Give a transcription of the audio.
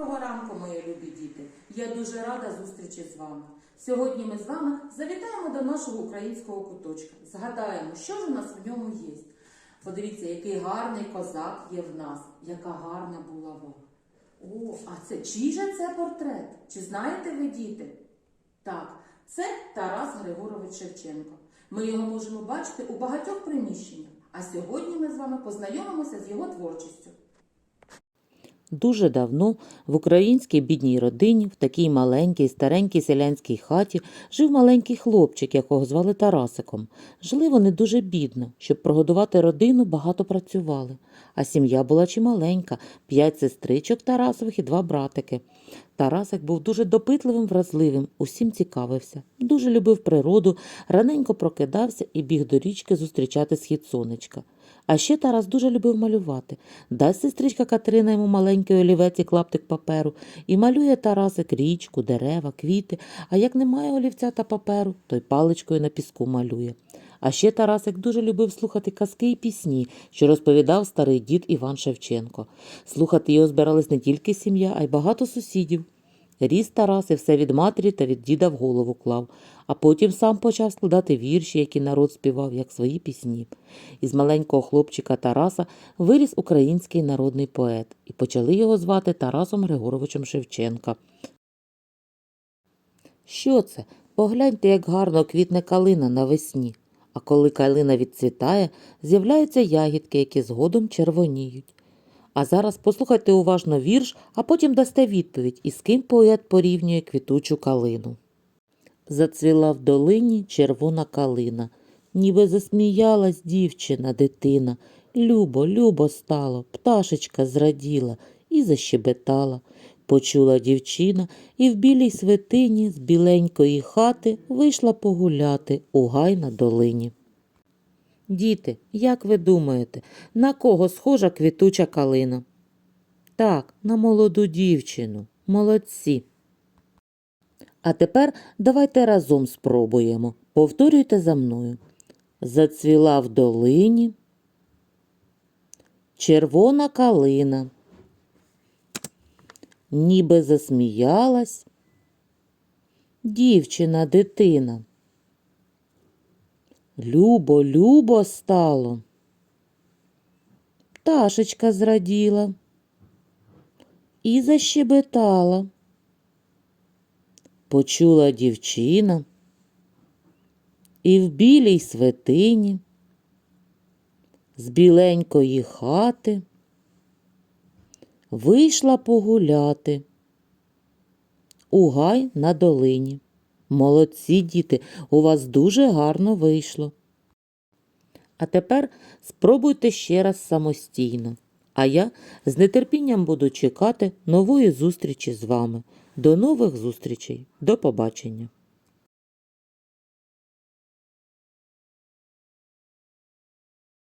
Доброго ранку, мої любі діти! Я дуже рада зустрічі з вами. Сьогодні ми з вами завітаємо до нашого українського куточка. Згадаємо, що ж у нас в ньому є. Подивіться, який гарний козак є в нас, яка гарна булава. О, а це чий же це портрет? Чи знаєте ви, діти? Так, це Тарас Григорович Шевченко. Ми його можемо бачити у багатьох приміщеннях. А сьогодні ми з вами познайомимося з його творчістю. Дуже давно в українській бідній родині, в такій маленькій, старенькій селянській хаті, жив маленький хлопчик, якого звали Тарасиком. Жили вони дуже бідно. Щоб прогодувати родину, багато працювали. А сім'я була чималенька – п'ять сестричок Тарасових і два братики. Тарасик був дуже допитливим, вразливим, усім цікавився. Дуже любив природу, раненько прокидався і біг до річки зустрічати схід сонечка. А ще Тарас дуже любив малювати. Дасть сестричка Катерина йому маленький олівець і клаптик паперу, і малює Тарасик річку, дерева, квіти, а як немає олівця та паперу, то й паличкою на піску малює. А ще Тарасик дуже любив слухати казки і пісні, що розповідав старий дід Іван Шевченко. Слухати його збирались не тільки сім'я, а й багато сусідів. Ріс Тарас і все від матері та від діда в голову клав, а потім сам почав складати вірші, які народ співав, як свої пісні. Із маленького хлопчика Тараса виріс український народний поет, і почали його звати Тарасом Григоровичем Шевченка. Що це? Погляньте, як гарно квітне калина навесні. А коли калина відцвітає, з'являються ягідки, які згодом червоніють. А зараз послухайте уважно вірш, а потім дасте відповідь, із ким поет порівнює квітучу калину. Зацвіла в долині червона калина, ніби засміялась дівчина, дитина. Любо, любо стало, пташечка зраділа і защебетала. Почула дівчина і в білій свитині з біленької хати вийшла погуляти у гай на долині. Діти, як ви думаєте, на кого схожа квітуча калина? Так, на молоду дівчину. Молодці. А тепер давайте разом спробуємо. Повторюйте за мною. Зацвіла в долині. Червона калина. Ніби засміялась. Дівчина, дитина. Любо, любо стало. Пташечка зраділа і защебетала. Почула дівчина і в білій свитині з біленької хати вийшла погуляти у гай на долині. Молодці, діти, у вас дуже гарно вийшло. А тепер спробуйте ще раз самостійно. А я з нетерпінням буду чекати нової зустрічі з вами. До нових зустрічей. До побачення.